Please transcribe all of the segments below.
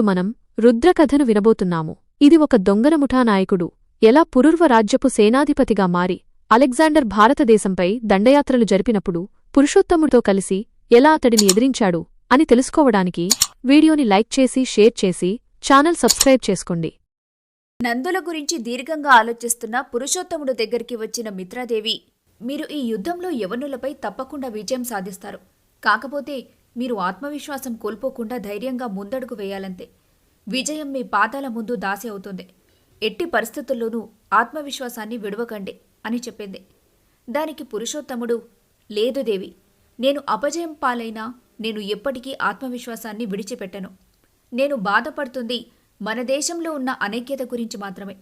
మనం రుద్రకథను వినబోతున్నాము. ఇది ఒక దొంగనముఠానాయకుడు ఎలా పురుర్వ రాజ్యపు సేనాధిపతిగా మారి అలెగ్జాండర్ భారతదేశంపై దండయాత్రలు జరిపినప్పుడు పురుషోత్తముడితో కలిసి ఎలా అతడిని ఎదిరించాడు అని తెలుసుకోవడానికి వీడియోని లైక్ చేసి షేర్ చేసి ఛానల్ సబ్స్క్రైబ్ చేసుకోండి. నందుల గురించి దీర్ఘంగా ఆలోచిస్తున్న పురుషోత్తముడు దగ్గరికి వచ్చిన మిత్రాదేవి మీరు ఈ యుద్ధంలో యవనులపై తప్పకుండా విజయం సాధిస్తారు. కాకపోతే మీరు ఆత్మవిశ్వాసం కోల్పోకుండా ధైర్యంగా ముందడుగు వేయాలంతే. విజయం మీ పాదాల ముందు దాసి అవుతుంది. ఎట్టి పరిస్థితుల్లోనూ ఆత్మవిశ్వాసాన్ని విడవకండి అని చెప్పింది. దానికి పురుషోత్తముడు లేదు దేవి నేను అపజయం పాలైనా నేను ఎప్పటికీ ఆత్మవిశ్వాసాన్ని విడిచిపెట్టను. నేను బాధపడుతుంది మన దేశంలో ఉన్న అనైక్యత గురించి మాత్రమే.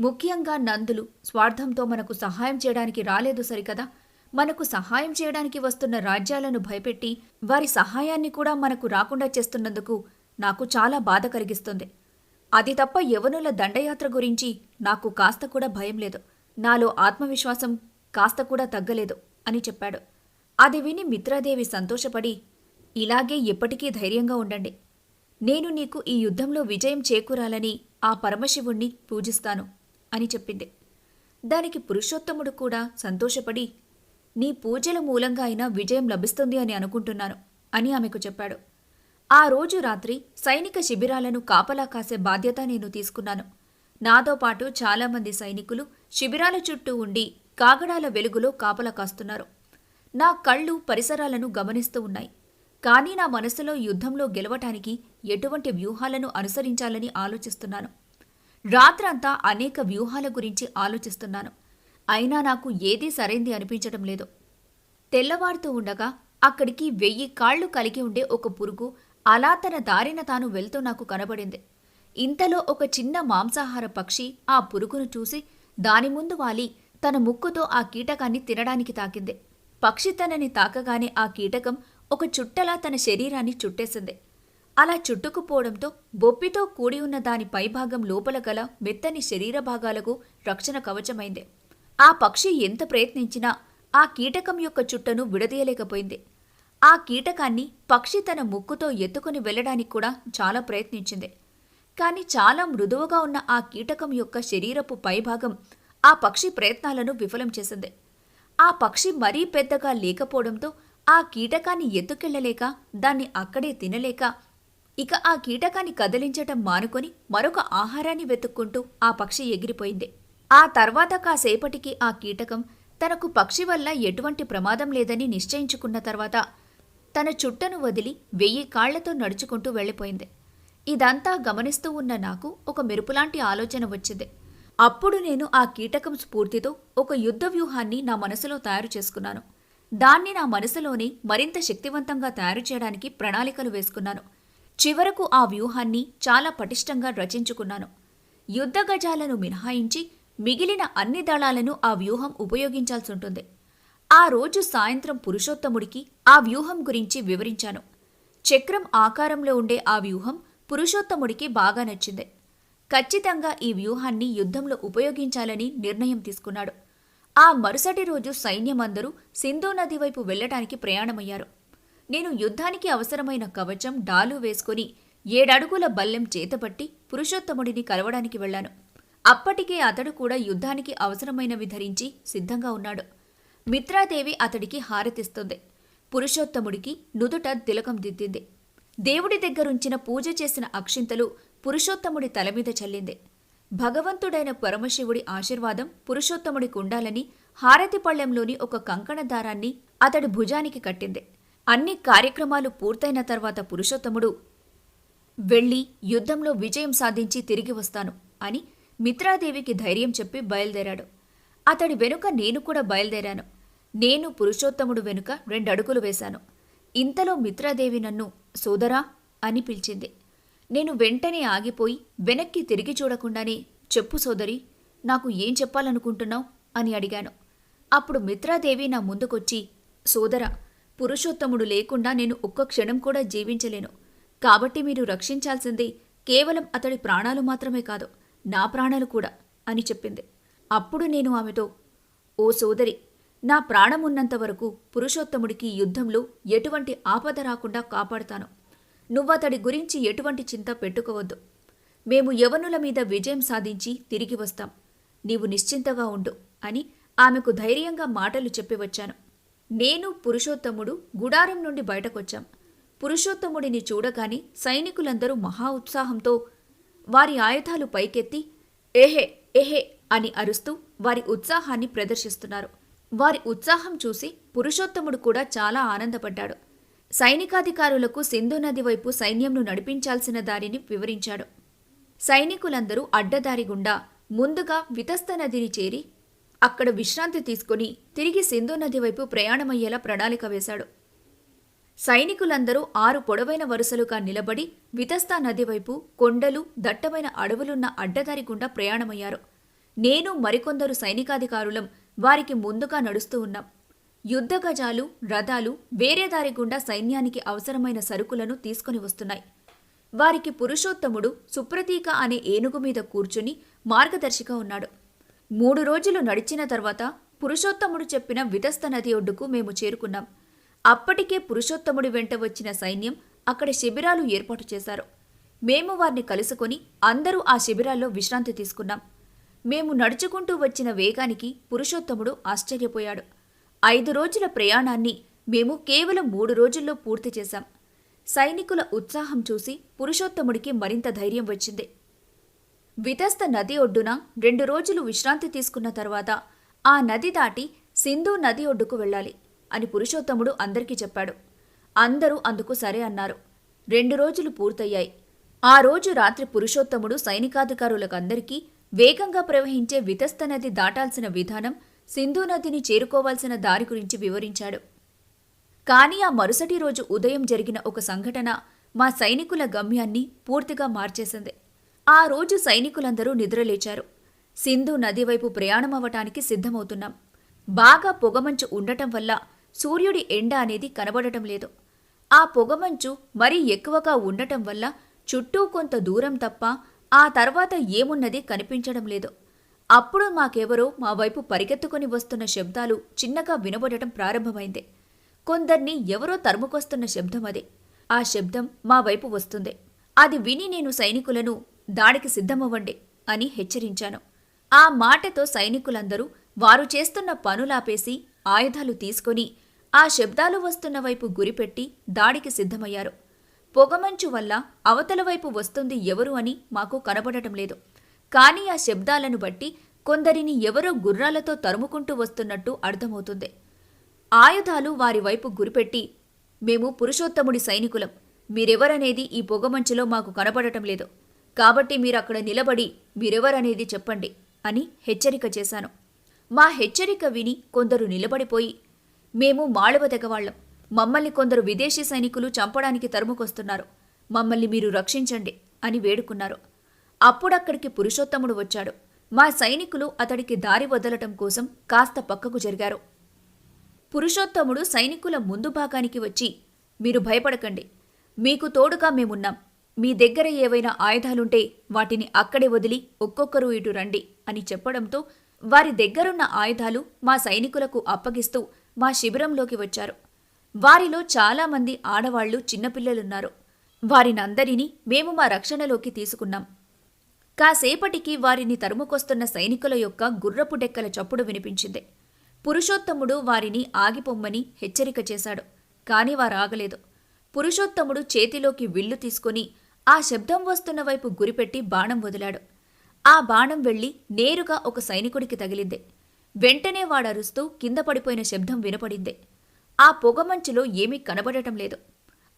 ముఖ్యంగా నందులు స్వార్థంతో మనకు సహాయం చేయడానికి రాలేదు సరికదా? మనకు సహాయం చేయడానికి వస్తున్న రాజ్యాలను భయపెట్టి వారి సహాయాన్ని కూడా మనకు రాకుండా చేస్తున్నందుకు నాకు చాలా బాధ కలిగిస్తుంది. అది తప్ప యవనుల దండయాత్ర గురించి నాకు కాస్త కూడా భయం లేదు. నాలో ఆత్మవిశ్వాసం కాస్త కూడా తగ్గలేదు అని చెప్పాడు. అది విని మిత్రాదేవి సంతోషపడి ఇలాగే ఎప్పటికీ ధైర్యంగా ఉండండి. నేను నీకు ఈ యుద్ధంలో విజయం చేకూరాలని ఆ పరమశివుణ్ణి పూజిస్తాను అని చెప్పింది. దానికి పురుషోత్తముడు కూడా సంతోషపడి నీ పూజల మూలంగా అయినా విజయం లభిస్తుంది అని అనుకుంటున్నాను అని ఆమెకు చెప్పాడు. ఆ రోజు రాత్రి సైనిక శిబిరాలను కాపలా కాసే బాధ్యత నేను తీసుకున్నాను. నాతో పాటు చాలామంది సైనికులు శిబిరాల చుట్టూ ఉండి కాగడాల వెలుగులో కాపలా కాస్తున్నారు. నా కళ్ళు పరిసరాలను గమనిస్తూ ఉన్నాయి. కానీ నా మనసులో యుద్ధంలో గెలవటానికి ఎటువంటి వ్యూహాలను అనుసరించాలని ఆలోచిస్తున్నాను. రాత్రంతా అనేక వ్యూహాల గురించి ఆలోచిస్తున్నాను. అయినా నాకు ఏదీ సరైంది అనిపించడం లేదు. తెల్లవారుతూ ఉండగా అక్కడికి వెయ్యి కాళ్ళు కలిగి ఉండే ఒక పురుగు అలా తన దారిన తాను వెళ్తూ నాకు కనబడింది. ఇంతలో ఒక చిన్న మాంసాహార పక్షి ఆ పురుగును చూసి దాని ముందు వాలి తన ముక్కుతో ఆ కీటకాన్ని తినడానికి తాకింది. పక్షి తనని తాకగానే ఆ కీటకం ఒక చుట్టలా తన శరీరాన్ని చుట్టేసింది. అలా చుట్టుకుపోవడంతో బొప్పితో కూడి ఉన్న దాని పైభాగం లోపల గల మెత్తని శరీర భాగాలకు రక్షణ కవచమైంది. ఆ పక్షి ఎంత ప్రయత్నించినా ఆ కీటకం యొక్క చుట్టను విడదీయలేకపోయింది. ఆ కీటకాన్ని పక్షి తన ముక్కుతో ఎత్తుకుని వెళ్ళడానికి కూడా చాలా ప్రయత్నించింది. కానీ చాలా మృదువుగా ఉన్న ఆ కీటకం యొక్క శరీరపు పైభాగం ఆ పక్షి ప్రయత్నాలను విఫలం చేసింది. ఆ పక్షి మరీ పెద్దగా లేకపోవడంతో ఆ కీటకాన్ని ఎత్తుకెళ్ళలేక దాన్ని అక్కడే తినలేక ఇక ఆ కీటకాన్ని కదిలించటం మానుకొని మరొక ఆహారాన్ని వెతుక్కుంటూ ఆ పక్షి ఎగిరిపోయింది. ఆ తర్వాత కాసేపటికి ఆ కీటకం తనకు పక్షి వల్ల ఎటువంటి ప్రమాదం లేదని నిశ్చయించుకున్న తర్వాత తన చుట్టను వదిలి వెయ్యి కాళ్ళతో నడుచుకుంటూ వెళ్ళిపోయింది. ఇదంతా గమనిస్తూ ఉన్న నాకు ఒక మెరుపులాంటి ఆలోచన వచ్చింది. అప్పుడు నేను ఆ కీటకం స్ఫూర్తితో ఒక యుద్ధ వ్యూహాన్ని నా మనసులో తయారు చేసుకున్నాను. దాన్ని నా మనసులోనే మరింత శక్తివంతంగా తయారు చేయడానికి ప్రణాళికలు వేసుకున్నాను. చివరకు ఆ వ్యూహాన్ని చాలా పటిష్టంగా రచించుకున్నాను. యుద్ధ గజాలను మినహాయించి మిగిలిన అన్ని దళాలను ఆ వ్యూహం ఉపయోగించాల్సి ఉంటుంది. ఆ రోజు సాయంత్రం పురుషోత్తముడికి ఆ వ్యూహం గురించి వివరించాను. చక్రం ఆకారంలో ఉండే ఆ వ్యూహం పురుషోత్తముడికి బాగా నచ్చింది. ఖచ్చితంగా ఈ వ్యూహాన్ని యుద్ధంలో ఉపయోగించాలని నిర్ణయం తీసుకున్నాడు. ఆ మరుసటి రోజు సైన్యమందరూ సింధు నది వైపు వెళ్ళటానికి ప్రయాణమయ్యారు. నేను యుద్ధానికి అవసరమైన కవచం డాలు వేసుకుని ఏడడుగుల బల్లెం చేతపట్టి పురుషోత్తముడిని కలవడానికి వెళ్ళాను. అప్పటికే అతడు కూడా యుద్ధానికి అవసరమైనవి ధరించి సిద్ధంగా ఉన్నాడు. మిత్రాదేవి అతడికి హారతిస్తుంది. పురుషోత్తముడికి నుదుట తిలకం దిద్దింది. దేవుడి దగ్గరుంచిన పూజ చేసిన అక్షింతలు పురుషోత్తముడి తలమీద చల్లింది. భగవంతుడైన పరమశివుడి ఆశీర్వాదం పురుషోత్తముడికి ఉండాలని హారతి పళ్ళెంలోని ఒక కంకణ దారాన్ని అతడి భుజానికి కట్టింది. అన్ని కార్యక్రమాలు పూర్తయిన తర్వాత పురుషోత్తముడు వెళ్ళి యుద్ధంలో విజయం సాధించి తిరిగి వస్తాను అని మిత్రాదేవికి ధైర్యం చెప్పి బయలుదేరాడు. అతడి వెనుక నేను కూడా బయలుదేరాను. నేను పురుషోత్తముడు వెనుక రెండడుగులు వేశాను. ఇంతలో మిత్రాదేవి నన్ను సోదరా అని పిలిచింది. నేను వెంటనే ఆగిపోయి వెనక్కి తిరిగి చూడకుండానే చెప్పు సోదరి నాకు ఏం చెప్పాలనుకుంటున్నావు? అని అడిగాను. అప్పుడు మిత్రాదేవి నా ముందుకొచ్చి సోదరా పురుషోత్తముడు లేకుండా నేను ఒక్క క్షణం కూడా జీవించలేను. కాబట్టి మీరు రక్షించాల్సింది కేవలం అతడి ప్రాణాలు మాత్రమే కాదు. నా ప్రాణాలు కూడా అని చెప్పింది. అప్పుడు నేను ఆమెతో ఓ సోదరి నా ప్రాణమున్నంత వరకు పురుషోత్తముడికి యుద్ధంలో ఎటువంటి ఆపద రాకుండా కాపాడుతాను. నువ్వతడి గురించి ఎటువంటి చింత పెట్టుకోవద్దు. మేము యవనుల మీద విజయం సాధించి తిరిగి వస్తాం. నీవు నిశ్చింతగా ఉండు అని ఆమెకు ధైర్యంగా మాటలు చెప్పి వచ్చాను. నేను పురుషోత్తముడు గుడారం నుండి బయటకొచ్చాం. పురుషోత్తముడిని చూడగానే సైనికులందరూ మహా ఉత్సాహంతో వారి ఆయుధాలు పైకెత్తి ఏహే ఏహే అని అరుస్తూ వారి ఉత్సాహాన్ని ప్రదర్శిస్తున్నారు. వారి ఉత్సాహం చూసి పురుషోత్తముడు కూడా చాలా ఆనందపడ్డాడు. సైనికాధికారులకు సింధు నది వైపు సైన్యంను నడిపించాల్సిన దారిని వివరించాడు. సైనికులందరూ అడ్డదారి గుండా ముందుగా వితస్త నదిని చేరి అక్కడ విశ్రాంతి తీసుకుని తిరిగి సింధు నది వైపు ప్రయాణమయ్యేలా ప్రణాళిక వేశాడు. సైనికులందరూ ఆరు పొడవైన వరుసలుగా నిలబడి వితస్తా నదివైపు కొండలు దట్టమైన అడవులున్న అడ్డదారి గుండా ప్రయాణమయ్యారు. నేను మరికొందరు సైనికాధికారులం వారికి ముందుగా నడుస్తూ ఉన్నాం. యుద్ధ గజాలు రథాలు వేరే దారి గుండా సైన్యానికి అవసరమైన సరుకులను తీసుకుని వస్తున్నాయి. వారికి పురుషోత్తముడు సుప్రతీక అనే ఏనుగు మీద కూర్చుని మార్గదర్శిగా ఉన్నాడు. మూడు రోజులు నడిచిన తర్వాత పురుషోత్తముడు చెప్పిన వితస్త నది ఒడ్డుకు మేము చేరుకున్నాం. అప్పటికే పురుషోత్తముడి వెంట వచ్చిన సైన్యం అక్కడ శిబిరాలు ఏర్పాటు చేశారు. మేము వారిని కలుసుకొని అందరూ ఆ శిబిరాల్లో విశ్రాంతి తీసుకున్నాం. మేము నడుచుకుంటూ వచ్చిన వేగానికి పురుషోత్తముడు ఆశ్చర్యపోయాడు. ఐదు రోజుల ప్రయాణాన్ని మేము కేవలం మూడు రోజుల్లో పూర్తి చేశాం. సైనికుల ఉత్సాహం చూసి పురుషోత్తముడికి మరింత ధైర్యం వచ్చింది. వితస్త నది ఒడ్డున రెండు రోజులు విశ్రాంతి తీసుకున్న తర్వాత ఆ నది దాటి సింధు నది ఒడ్డుకు వెళ్ళాలి. అని పురుషోత్తముడు అందరికీ చెప్పాడు. అందరూ అందుకు సరే అన్నారు. రెండు రోజులు పూర్తయ్యాయి. ఆ రోజు రాత్రి పురుషోత్తముడు సైనికాధికారులకందరికీ వేగంగా ప్రవహించే వితస్త నది దాటాల్సిన విధానం సింధు నదిని చేరుకోవాల్సిన దారి గురించి వివరించాడు. కానీ ఆ మరుసటి రోజు ఉదయం జరిగిన ఒక సంఘటన మా సైనికుల గమ్యాన్ని పూర్తిగా మార్చేసింది. ఆ రోజు సైనికులందరూ నిద్రలేచారు. సింధు నది వైపు ప్రయాణమవటానికి సిద్ధమవుతున్నాం. బాగా పొగమంచు ఉండటం వల్ల సూర్యుడి ఎండ అనేది కనబడటం లేదు. ఆ పొగమంచు మరీ ఎక్కువగా ఉండటం వల్ల చుట్టూ కొంత దూరం తప్ప ఆ తర్వాత ఏమున్నది కనిపించడం లేదు. అప్పుడు మాకెవరో మా వైపు పరిగెత్తుకొని వస్తున్న శబ్దాలు చిన్నగా వినబడటం ప్రారంభమైంది. కొందర్ని ఎవరో తరుముకొస్తున్న శబ్దం అది. ఆ శబ్దం మా వైపు వస్తుంది. అది విని నేను సైనికులను దాడికి సిద్ధమవ్వండి అని హెచ్చరించాను. ఆ మాటతో సైనికులందరూ వారు చేస్తున్న పనులాపేసి ఆయుధాలు తీసుకొని ఆ శబ్దాలు వస్తున్న వైపు గురిపెట్టి దాడికి సిద్ధమయ్యారు. పొగమంచు వల్ల అవతల వైపు వస్తుంది ఎవరు అని మాకు కనబడటం లేదు. కానీ ఆ శబ్దాలను బట్టి కొందరిని ఎవరో గుర్రాలతో తరుముకుంటూ వస్తున్నట్టు అర్థమవుతుంది. ఆయుధాలు వారి వైపు గురిపెట్టి మేము పురుషోత్తముడి సైనికులం. మీరెవరనేది ఈ పొగమంచులో మాకు కనబడటం లేదు. కాబట్టి మీరక్కడ నిలబడి మీరెవరనేది చెప్పండి అని హెచ్చరిక చేశాను. మా హెచ్చరిక విని కొందరు నిలబడిపోయి మేము మాళవ తెగవాళ్ళం మమ్మల్ని కొందరు విదేశీ సైనికులు చంపడానికి తరుముకొస్తున్నారు. మమ్మల్ని మీరు రక్షించండి అని వేడుకున్నారు. అప్పుడక్కడికి పురుషోత్తముడు వచ్చాడు. మా సైనికులు అతడికి దారి వదలటం కోసం కాస్త పక్కకు జరిగారు. పురుషోత్తముడు సైనికుల ముందు భాగానికి వచ్చి మీరు భయపడకండి. మీకు తోడుగా మేమున్నాం. మీ దగ్గర ఏవైనా ఆయుధాలుంటే వాటిని అక్కడే వదిలి ఒక్కొక్కరు ఇటు రండి అని చెప్పడంతో వారి దగ్గరున్న ఆయుధాలు మా సైనికులకు అప్పగిస్తూ మా శిబిరంలోకి వచ్చారు. వారిలో చాలామంది ఆడవాళ్ళు చిన్నపిల్లలున్నారు. వారినందరినీ మేము మా రక్షణలోకి తీసుకున్నాం. కాసేపటికి వారిని తరుముకొస్తున్న సైనికుల యొక్క గుర్రపు డెక్కల చప్పుడు వినిపించింది. పురుషోత్తముడు వారిని ఆగిపొమ్మని హెచ్చరిక చేశాడు కాని వారాగలేదు. పురుషోత్తముడు చేతిలోకి విల్లు తీసుకుని ఆ శబ్దం వస్తున్న వైపు గురిపెట్టి బాణం వదిలాడు. ఆ బాణం వెళ్ళి నేరుగా ఒక సైనికుడికి తగిలింది. వెంటనే వాడరుస్తూ కింద పడిపోయిన శబ్దం వినపడింది. ఆ పొగమంచులో ఏమీ కనబడటం లేదు.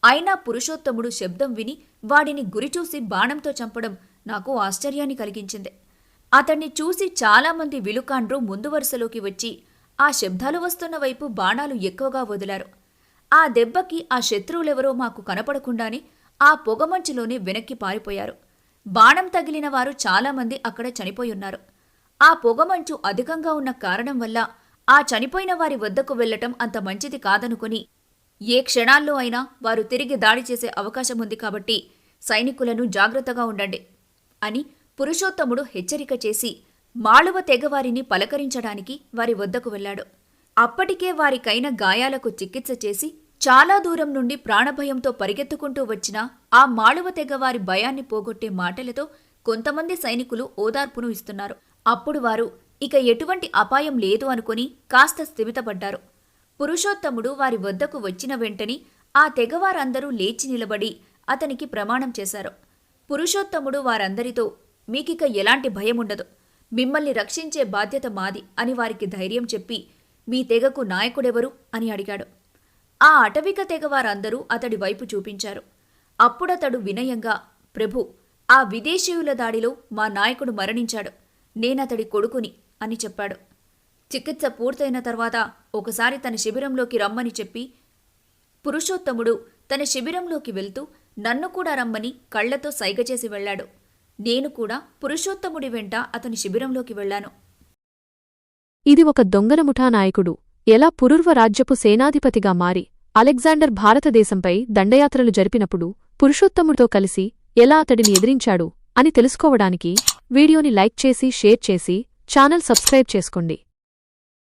అయినా పురుషోత్తముడు శబ్దం విని వాడిని గురిచూసి బాణంతో చంపడం నాకు ఆశ్చర్యాన్ని కలిగించింది. అతన్ని చూసి చాలామంది విలుకాండ్రు ముందు వరుసలోకి వచ్చి ఆ శబ్దాలు వస్తున్న వైపు బాణాలు ఎక్కువగా వదిలారు. ఆ దెబ్బకి ఆ శత్రువులెవరో మాకు కనపడకుండానే ఆ పొగమంచులోనే వెనక్కి పారిపోయారు. బాణం తగిలిన వారు చాలామంది అక్కడ చనిపోయున్నారు. ఆ పొగమంచు అధికంగా ఉన్న కారణం వల్ల ఆ చనిపోయిన వారి వద్దకు వెళ్ళటం అంత మంచిది కాదనుకుని ఏ క్షణాల్లో అయినా వారు తిరిగి దాడి చేసే అవకాశం ఉంది కాబట్టి సైనికులను జాగ్రత్తగా ఉండండి అని పురుషోత్తముడు హెచ్చరిక చేసి మాళవ తెగవారిని పలకరించడానికి వారి వద్దకు వెళ్ళాడు. అప్పటికే వారికైన గాయాలకు చికిత్స చేసి చాలా దూరం నుండి ప్రాణభయంతో పరిగెత్తుకుంటూ వచ్చిన ఆ మాళవ తెగవారి భయాన్ని పోగొట్టే మాటలతో కొంతమంది సైనికులు ఓదార్పును ఇస్తున్నారు. అప్పుడు వారు ఇక ఎటువంటి అపాయం లేదు అనుకుని కాస్త స్థిమితపడ్డారు. పురుషోత్తముడు వారి వద్దకు వచ్చిన వెంటనే ఆ తెగవారందరూ లేచి నిలబడి అతనికి ప్రమాణం చేశారు. పురుషోత్తముడు వారందరితో మీకిక ఎలాంటి భయముండదు మిమ్మల్ని రక్షించే బాధ్యత మాది అని వారికి ధైర్యం చెప్పి మీ తెగకు నాయకుడెవరు? అని అడిగాడు. ఆ అటవిక తెగ వారందరూ అతడి వైపు చూపించారు. అప్పుడతడు వినయంగా ప్రభు ఆ విదేశీయుల దాడిలో మా నాయకుడు మరణించాడు. నేనతడి కొడుకుని అని చెప్పాడు. చికిత్స పూర్తయిన తర్వాత ఒకసారి తన శిబిరంలోకి రమ్మని చెప్పి పురుషోత్తముడు తన శిబిరంలోకి వెళ్తూ నన్ను కూడా రమ్మని కళ్ళతో సైగ చేసి వెళ్ళాడు. నేను కూడా పురుషోత్తముడి వెంట అతని శిబిరంలోకి వెళ్ళాను. ఇది ఒక దొంగల ముఠా నాయకుడు ఎలా పురుర్వ రాజ్యపు సేనాధిపతిగా మారి అలెగ్జాండర్ భారతదేశంపై దండయాత్రలు జరిపినప్పుడు పురుషోత్తముడితో కలిసి ఎలా అతడిని ఎదిరించాడు అని తెలుసుకోవడానికి వీడియోని లైక్ చేసి షేర్ చేసి ఛానల్ సబ్స్క్రైబ్ చేసుకోండి.